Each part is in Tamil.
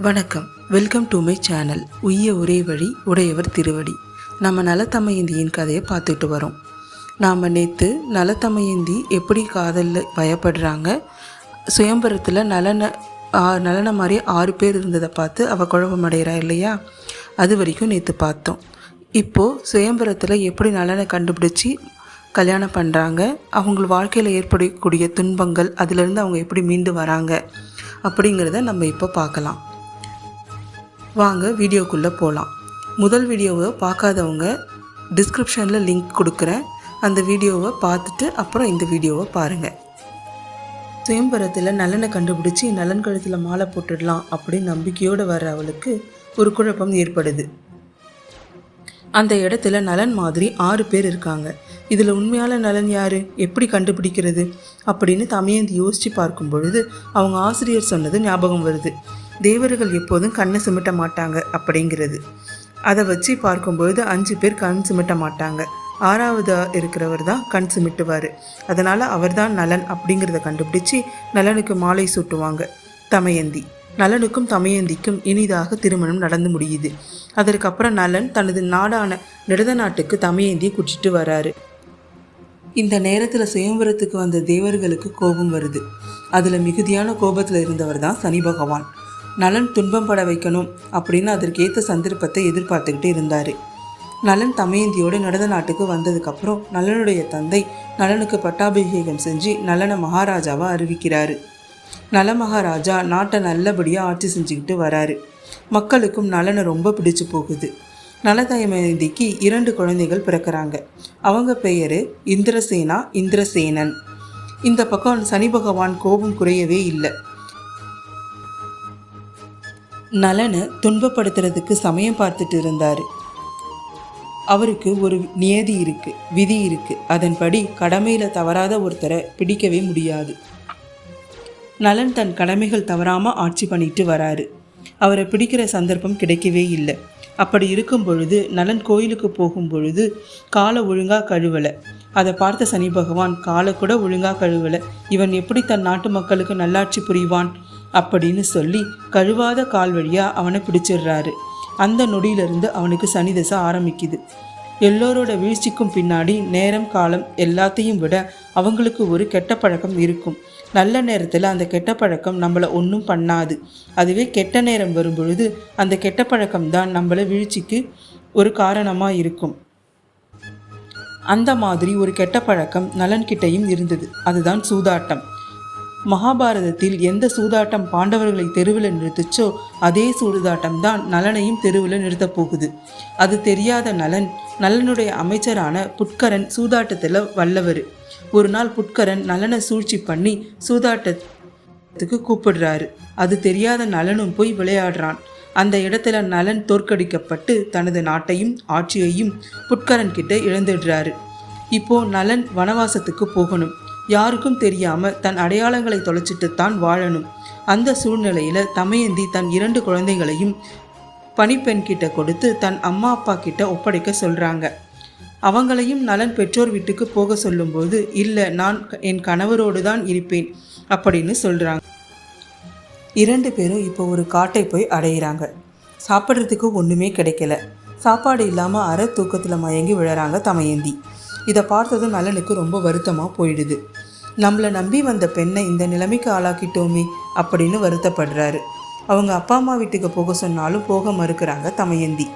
வணக்கம். வெல்கம் டு மை சேனல் உய்ய ஒரே வழி உடையவர் திருவடி. நம்ம நலத்தமையந்தியின் கதையை பார்த்துட்டு வரோம். நாம் நேற்று நலத்தமையந்தி எப்படி காதலில் பயப்படுறாங்க சுயம்பரத்தில் நலன ஆ- நலன மாதிரி ஆறு பேர் இருந்ததை பார்த்து அவள் குழப்பமடைகிறா இல்லையா? அது வரைக்கும் நேற்று பார்த்தோம். இப்போது சுயம்பரத்தில் எப்படி நலனை கண்டுபிடிச்சி கல்யாணம் பண்ணுறாங்க அவங்க வாழ்க்கையில் ஏற்படக்கூடிய துன்பங்கள் அதிலிருந்து அவங்க எப்படி மீண்டு வராங்க அப்படிங்கிறத நம்ம இப்போ பார்க்கலாம். வாங்க வீடியோக்குள்ளே போகலாம் முதல் வீடியோவை பார்க்காதவங்க டிஸ்கிரிப்ஷனில் லிங்க் கொடுக்குறேன். அந்த வீடியோவை பார்த்துட்டு அப்புறம் இந்த வீடியோவை பாருங்கள் சுயம்பரத்தில் நலனை கண்டுபிடிச்சி நலன் கழுத்தில் மாலை போட்டுடலாம் அப்படின்னு நம்பிக்கையோடு வர அவளுக்கு ஒரு குழப்பம் ஏற்படுது. அந்த இடத்துல நலன் மாதிரி ஆறு பேர் இருக்காங்க. இதில் உண்மையான நலன் யார்? எப்படி கண்டுபிடிக்கிறது? அப்படின்னு தமையந்தி யோசித்து பார்க்கும் பொழுது அவங்க ஆசிரியர் சொன்னது ஞாபகம் வருது. தேவர்கள் எப்போதும் கண்ணை சிமிட்ட மாட்டாங்க அப்படிங்கிறது. அதை வச்சு பார்க்கும்பொழுது அஞ்சு பேர் கண் சிமிட்ட மாட்டாங்க. ஆறாவதாக இருக்கிறவர் தான் கண் சிமிட்டுவார். அதனால் அவர்தான் நலன் அப்படிங்கிறத கண்டுபிடிச்சி நலனுக்கு மாலை சூட்டுவாங்க. தமயந்தி. நலனுக்கும் தமயந்திக்கும் இனிதாக திருமணம் நடந்து முடியுது. அதற்கப்புறம் நலன் தனது நாடான நிடத நாட்டுக்கு தமயந்தியை கூட்டிட்டு வராரு. இந்த நேரத்தில் சுயம்பரத்துக்கு வந்த தேவர்களுக்கு கோபம் வருது. அதில் மிகுதியான கோபத்தில் இருந்தவர் தான் சனி பகவான். நலன் துன்பம் பட வைக்கணும் அப்படின்னு அதற்கேற்ற சந்தர்ப்பத்தை எதிர்பார்த்துக்கிட்டு இருந்தார். நலன் தமயந்தியோடு நடந்த நாட்டுக்கு வந்ததுக்கப்புறம் நலனுடைய தந்தை நலனுக்கு பட்டாபிஷேகம் செஞ்சு நலனை மகாராஜாவை அறிவிக்கிறாரு. நல மகாராஜா நாட்டை நல்லபடியாக ஆட்சி செஞ்சுக்கிட்டு வராரு. மக்களுக்கும் நலனை ரொம்ப பிடிச்சு போகுது. நலதயமேந்திக்கு இரண்டு குழந்தைகள் பிறக்கிறாங்க. அவங்க பெயர் இந்திரசேனா இந்திரசேனன். இந்த பக்கம் சனி பகவான் கோபம் குறையவே இல்லை. நலனை துன்பப்படுத்துறதுக்கு சமயம் பார்த்துட்டு இருந்தார். அவருக்கு ஒரு நியதி இருக்கு விதி இருக்கு. அதன்படி கடமையில் தவறாத ஒருத்தரை பிடிக்கவே முடியாது. நலன் தன் கடமைகள் தவறாமல் ஆட்சி பண்ணிட்டு வராரு. அவரை பிடிக்கிற சந்தர்ப்பம் கிடைக்கவே இல்லை. அப்படி இருக்கும் பொழுது நலன் கோயிலுக்கு போகும் பொழுது காலை ஒழுங்காக கழுவலை. அதை பார்த்த சனி பகவான் காலை கூட ஒழுங்காக கழுவலை. இவன் எப்படி தன் நாட்டு மக்களுக்கு நல்லாட்சி புரிவான்? அப்படின்னு சொல்லி கழுவாத கால் வழியாக அவனை பிடிச்சிடுறாரு. அந்த நொடியிலிருந்து அவனுக்கு சனி தசை ஆரம்பிக்குது. எல்லோரோட வீழ்ச்சிக்கும் பின்னாடி நேரம் காலம் எல்லாத்தையும் விட அவங்களுக்கு ஒரு கெட்ட பழக்கம் இருக்கும். நல்ல நேரத்தில் அந்த கெட்ட பழக்கம் நம்மளை ஒன்றும் பண்ணாது. அதுவே கெட்ட நேரம் வரும் பொழுது அந்த கெட்ட பழக்கம் தான் நம்மளை வீழ்ச்சிக்கு ஒரு காரணமாக இருக்கும். அந்த மாதிரி ஒரு கெட்ட பழக்கம் நலன்கிட்டையும் இருந்தது. அதுதான் சூதாட்டம். மகாபாரதத்தில் எந்த சூதாட்டம் பாண்டவர்களை தெருவில் நிறுத்துச்சோ அதே சூதாட்டம் தான் நலனையும் தெருவில் நிறுத்தப் போகுது. அது தெரியாத நலன் நலனுடைய அமைச்சரான புட்கரன் சூதாட்டத்தில் வல்லவர். ஒரு நாள் புட்கரன் நலனை சூழ்ச்சி பண்ணி சூதாட்டத்துக்கு கூப்பிடுறாரு. அது தெரியாத நலனும் போய் விளையாடுறான். அந்த இடத்துல நலன் தோற்கடிக்கப்பட்டு தனது நாட்டையும் ஆட்சியையும் புட்கரன் கிட்ட இழந்துடுறாரு. இப்போ நலன் வனவாசத்துக்கு போகணும். யாருக்கும் தெரியாமல் தன் அடையாளங்களை தொலைச்சிட்டு தான் வாழணும். அந்த சூழ்நிலையில் தமயந்தி தன் இரண்டு குழந்தைகளையும் பணிப்பெண் கிட்ட கொடுத்து தன் அம்மா அப்பா கிட்ட ஒப்படைக்க சொல்கிறாங்க அவங்களையும் நலன் பெற்றோர் வீட்டுக்கு போக சொல்லும்போது இல்லை நான் என் கணவரோடு தான் இருப்பேன் அப்படின்னு சொல்கிறாங்க இரண்டு பேரும் இப்போ ஒரு காட்டை போய் அடையிறாங்க. சாப்பிட்றதுக்கு ஒன்றுமே கிடைக்கல. சாப்பாடு இல்லாமல் அரை தூக்கத்தில் மயங்கி விழறாங்க தமயந்தி. இதை பார்த்ததும் நலனுக்கு ரொம்ப வருத்தமாக போயிடுது. நம்மளை நம்பி வந்த பெண்ணை இந்த நிலைமைக்கு ஆளாக்கிட்டோமே அப்படின்னு வருத்தப்படுறாரு. அவங்க அப்பா அம்மா வீட்டுக்கு போக சொன்னாலும் போக மறுக்கிறாங்க தமயந்தி.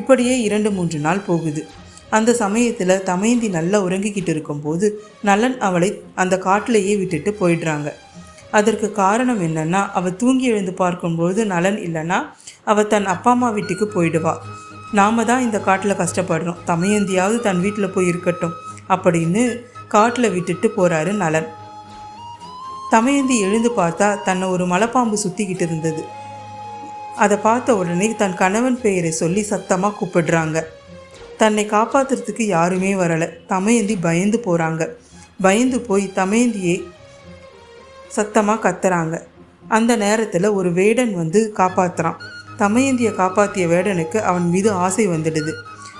இப்படியே இரண்டு மூன்று நாள் போகுது. அந்த சமயத்தில் தமயந்தி நல்லா உறங்கிக்கிட்டு இருக்கும்போது நலன் அவளை அந்த காட்டிலேயே விட்டுட்டு போயிடுறாங்க. அதற்கு காரணம் என்னன்னா அவள் தூங்கி எழுந்து பார்க்கும்போது நலன் இல்லைன்னா அவள் தன் அப்பா அம்மா வீட்டுக்கு போயிடுவா. நாம தான் இந்த காட்டில் கஷ்டப்படுறோம். தமையந்தியாவது தன் வீட்டில் போய் இருக்கட்டும். அப்படின்னு காட்டில் விட்டுட்டு போகிறாரு நலன். தமையந்தி எழுந்து பார்த்தா தன்னை ஒரு மலைப்பாம்பு சுற்றிக்கிட்டு இருந்தது. அதை பார்த்த உடனே தன் கணவன் பெயரை சொல்லி சத்தமாக கூப்பிடுறாங்க. தன்னை காப்பாத்துறதுக்கு யாருமே வரலை. தமையந்தி பயந்து போகிறாங்க பயந்து போய் தமையந்தியை சத்தமாக கத்துறாங்க. அந்த நேரத்தில் ஒரு வேடன் வந்து காப்பாற்றுறான் தமயந்தியை காப்பாற்றிய வேடனுக்கு அவன் மீது ஆசை வந்துடுது.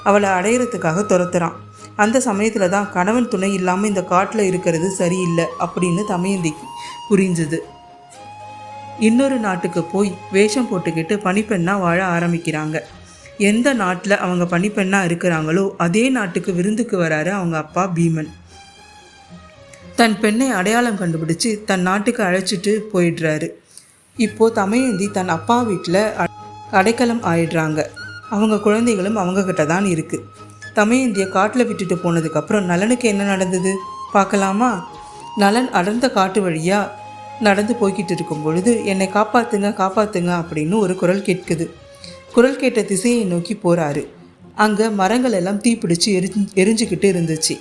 அவளை அடையிறதுக்காக துரத்துறான். அந்த சமயத்தில் தான் கணவன் துணை இல்லாமல் இந்த காட்டில் இருக்கிறது சரியில்லை அப்படின்னு தமயந்திக்கு புரிஞ்சுது. இன்னொரு நாட்டுக்கு போய் வேஷம் போட்டுக்கிட்டு பனிப்பெண்ணாக வாழ ஆரம்பிக்கிறாங்க. எந்த நாட்டில் அவங்க பனிப்பெண்ணாக இருக்கிறாங்களோ அதே நாட்டுக்கு விருந்துக்கு வராரு அவங்க அப்பா பீமன். தன் பெண்ணை அடையாளம் கண்டுபிடிச்சு தன் நாட்டுக்கு அழைச்சிட்டு போயிடுறாரு. இப்போ தமையந்தி தன் அப்பா வீட்டில் அடைக்கலம் ஆயிடுறாங்க. அவங்க குழந்தைகளும் அவங்கக்கிட்ட தான் இருக்குது தமிழிந்திய காட்டில் விட்டுட்டு போனதுக்கப்புறம் நலனுக்கு என்ன நடந்தது? பார்க்கலாமா? நலன் அடர்ந்த காட்டு வழியாக நடந்து போய்கிட்டு இருக்கும் பொழுது என்னை காப்பாற்றுங்க காப்பாற்றுங்க அப்படின்னு ஒரு குரல் கேட்குது. குரல் கேட்ட திசையை நோக்கி போகிறாரு அங்கே மரங்கள் எல்லாம் தீப்பிடிச்சு எரி எரிஞ்சுக்கிட்டு இருந்துச்சு.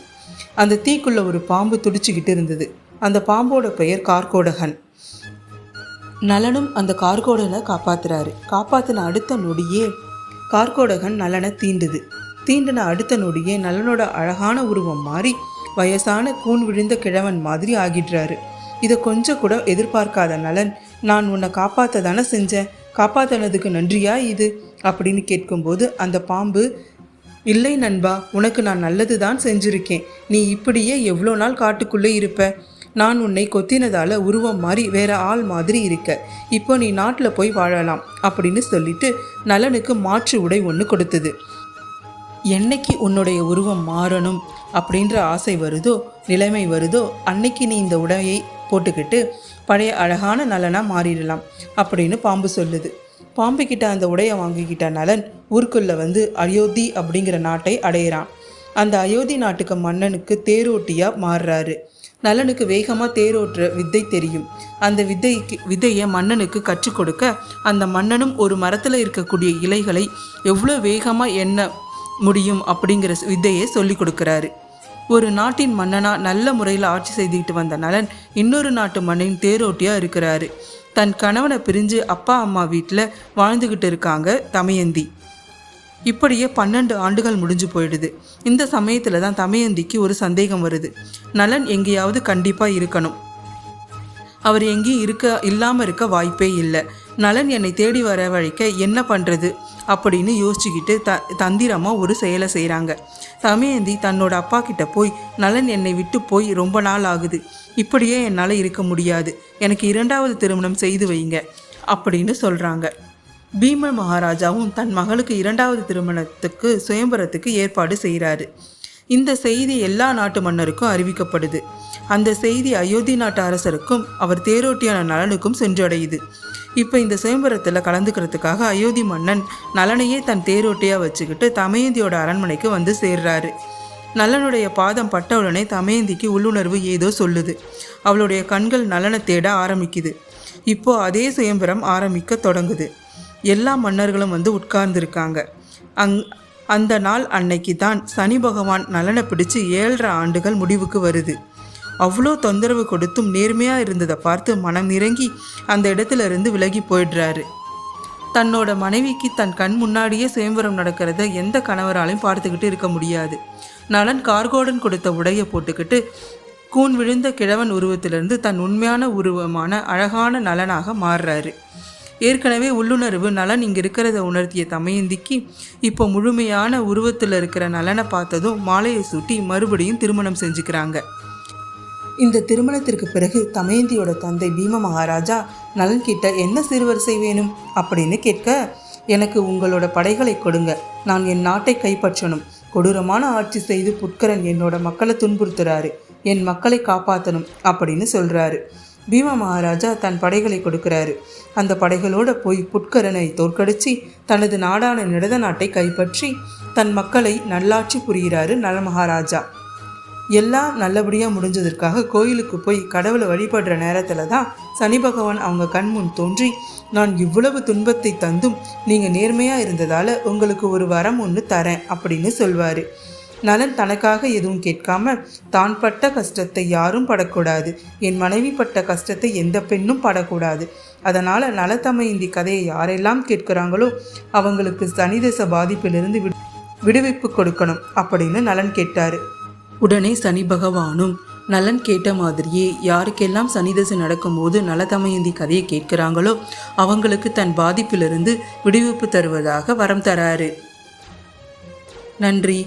அந்த தீக்குள்ளே ஒரு பாம்பு துடிச்சிக்கிட்டு இருந்தது. அந்த பாம்போட பெயர் கார்கோடகன். நலனும் அந்த கார்கோடனை காப்பாத்துறாரு. காப்பாத்தின அடுத்த நொடியே கார்கோடகன் நலனை தீண்டுது. தீண்டின அடுத்த நொடியே நலனோட அழகான உருவம் மாறி வயசான கூன் விழுந்த கிழவன் மாதிரி ஆகிடுறாரு. இதை கொஞ்சம் கூட எதிர்பார்க்காத நலன் நான் உன்னை காப்பாத்த தானே செஞ்சேன்? காப்பாத்தினதுக்கு நன்றியா இது? அப்படின்னு கேட்கும்போது அந்த பாம்பு இல்லை நண்பா உனக்கு நான் நல்லது தான் செஞ்சிருக்கேன். நீ இப்படியே எவ்வளோ நாள் காட்டுக்குள்ளே இருப்ப? நான் உன்னை கொத்தினதால உருவம் மாறி வேற ஆள் மாதிரி இருக்க. இப்போ நீ நாட்டில் போய் வாழலாம் அப்படின்னு சொல்லிட்டு நலனுக்கு மாற்று உடை ஒன்று கொடுத்தது. என்னைக்கு உன்னுடைய உருவம் மாறணும்? அப்படின்ற ஆசை வருதோ நிலைமை வருதோ அன்னைக்கு நீ இந்த உடையை போட்டுக்கிட்டு பழைய அழகான நலனாக மாறிடலாம் அப்படின்னு பாம்பு சொல்லுது. பாம்பு கிட்ட அந்த உடையை வாங்கிக்கிட்ட நலன் ஊருக்குள்ளே வந்து அயோத்தி அப்படிங்கிற நாட்டை அடையிறான். அந்த அயோத்தி நாட்டுக்கு மன்னனுக்கு தேரோட்டியாக மாறுறாரு. நலனுக்கு வேகமாக தேரோட்டுற வித்தை தெரியும். அந்த வித்தைக்கு வித்தையை மன்னனுக்கு கற்றுக் கொடுக்க அந்த மன்னனும் ஒரு மரத்தில் இருக்கக்கூடிய இலைகளை எவ்வளோ வேகமாக எண்ண முடியும் அப்படிங்கிற வித்தையை சொல்லி கொடுக்குறாரு. ஒரு நாட்டின் மன்னனா நல்ல முறையில் ஆட்சி செய்துக்கிட்டு வந்த நலன் இன்னொரு நாட்டு மன்னன் தேரோட்டியாக இருக்கிறாரு. தன் கணவனை பிரிஞ்சு அப்பா அம்மா வீட்டில் வாழ்ந்துக்கிட்டு இருக்காங்க தமயந்தி. இப்படியே பன்னெண்டு ஆண்டுகள் முடிஞ்சு போயிடுது. இந்த சமயத்தில் தான் தமயந்திக்கு ஒரு சந்தேகம் வருது. நலன் எங்கேயாவது கண்டிப்பாக இருக்கணும். அவர் எங்கேயும் இருக்க இல்லாமல் இருக்க வாய்ப்பே இல்லை. நலன் என்னை தேடி வர வழிக்க என்ன பண்ணுறது அப்படின்னு யோசிச்சுக்கிட்டு த தந்திரமாக ஒரு செயலை செய்கிறாங்க தமயந்தி தன்னோட அப்பா கிட்ட போய் நலன் என்னை விட்டு போய் ரொம்ப நாள் ஆகுது. இப்படியே என்னால் இருக்க முடியாது. எனக்கு இரண்டாவது திருமணம் செய்து வைங்க. அப்படின்னு சொல்கிறாங்க பீம மகாராஜாவும் தன் மகளுக்கு இரண்டாவது திருமணத்துக்கு சுயம்பரத்துக்கு ஏற்பாடு செய்கிறாரு. இந்த செய்தி எல்லா நாட்டு மன்னருக்கும் அறிவிக்கப்படுது. அந்த செய்தி அயோத்தி நாட்டு அரசருக்கும் அவர் தேரோட்டியான நலனுக்கும் சென்றடையுது. இப்போ இந்த சுயம்பரத்தில் கலந்துக்கிறதுக்காக அயோத்தி மன்னன் நலனையே தன் தேரோட்டியாக வச்சுக்கிட்டு தமயந்தியோட அரண்மனைக்கு வந்து சேர்றாரு. நலனுடைய பாதம் பட்டவுடனே தமயந்திக்கு உள்ளுணர்வு ஏதோ சொல்லுது. அவளுடைய கண்கள் நலனை தேட ஆரம்பிக்குது. இப்போ அதே சுயம்பரம் ஆரம்பிக்க தொடங்குது. எல்லா மன்னர்களும் வந்து உட்கார்ந்துருக்காங்க. அங் அந்த நாள் அன்னைக்கு தான் சனி பகவான் நலனை பிடிச்சு ஏழரை ஆண்டுகள் முடிவுக்கு வருது. அவ்வளோ தொந்தரவு கொடுத்தும் நேர்மையாக இருந்ததை பார்த்து மனம் இறங்கி அந்த இடத்துல இருந்து விலகி போயிடுறாரு. தன்னோட மனைவிக்கு தன் கண் முன்னாடியே சுயம்பரம் நடக்கிறத எந்த கணவராலையும் பார்த்துக்கிட்டு இருக்க முடியாது. நலன் கார்கோடன் கொடுத்த உடையை போட்டுக்கிட்டு கூன் விழுந்த கிழவன் உருவத்திலிருந்து தன் உண்மையான உருவமான அழகான நலனாக மாறுறாரு. ஏற்கனவே உள்ளுணர்வு நலன் இங்கே இருக்கிறத உணர்த்திய தமயந்திக்கு இப்போ முழுமையான உருவத்தில் இருக்கிற நலனை பார்த்ததும் மாலையை சூட்டி மறுபடியும் திருமணம் செஞ்சுக்கிறாங்க. இந்த திருமணத்திற்கு பிறகு தமயந்தியோட தந்தை பீம மகாராஜா நலன் கிட்ட என்ன சிறுவரிசை வேணும்? அப்படின்னு கேட்க எனக்கு உங்களோட படைகளை கொடுங்க. நான் என் நாட்டை கைப்பற்றணும். கொடூரமான ஆட்சி செய்து புட்கரன் என்னோட மக்களை துன்புறுத்துறாரு. என் மக்களை காப்பாற்றணும் அப்படின்னு சொல்கிறாரு பீம மகாராஜா தன் படைகளை கொடுக்கிறாரு. அந்த படைகளோட போய் புட்கரனை தோற்கடிச்சு தனது நாடான நிடத நாட்டை கைப்பற்றி தன் மக்களை நல்லாட்சி புரிகிறாரு நல மகாராஜா. எல்லாம் நல்லபடியாக முடிஞ்சதற்காக கோயிலுக்கு போய் கடவுளை வழிபடுற நேரத்தில் தான் சனி பகவான் அவங்க கண்முன் தோன்றி நான் இவ்வளவு துன்பத்தை தந்தும் நீங்கள் நேர்மையாக இருந்ததால் உங்களுக்கு ஒரு வரம் ஒன்று தரேன் அப்படின்னு சொல்வார். நலன் தனக்காக எதுவும் கேட்காம தான் பட்ட கஷ்டத்தை யாரும் படக்கூடாது. என் மனைவி பட்ட கஷ்டத்தை எந்த பெண்ணும் படக்கூடாது. அதனால் நலத்தமைந்தி கதையை யாரெல்லாம் கேட்குறாங்களோ அவங்களுக்கு சனிதச பாதிப்பிலிருந்து விடுவிப்பு கொடுக்கணும் அப்படின்னு நலன் கேட்டார். உடனே சனி பகவானும் நலன் கேட்ட மாதிரியே யாருக்கெல்லாம் சனிதசை நடக்கும்போது நலதமயந்தி கதையை கேட்கிறாங்களோ அவங்களுக்கு தன் பாதிப்பிலிருந்து விடுவிப்பு தருவதாக வரம் தராரு. நன்றி.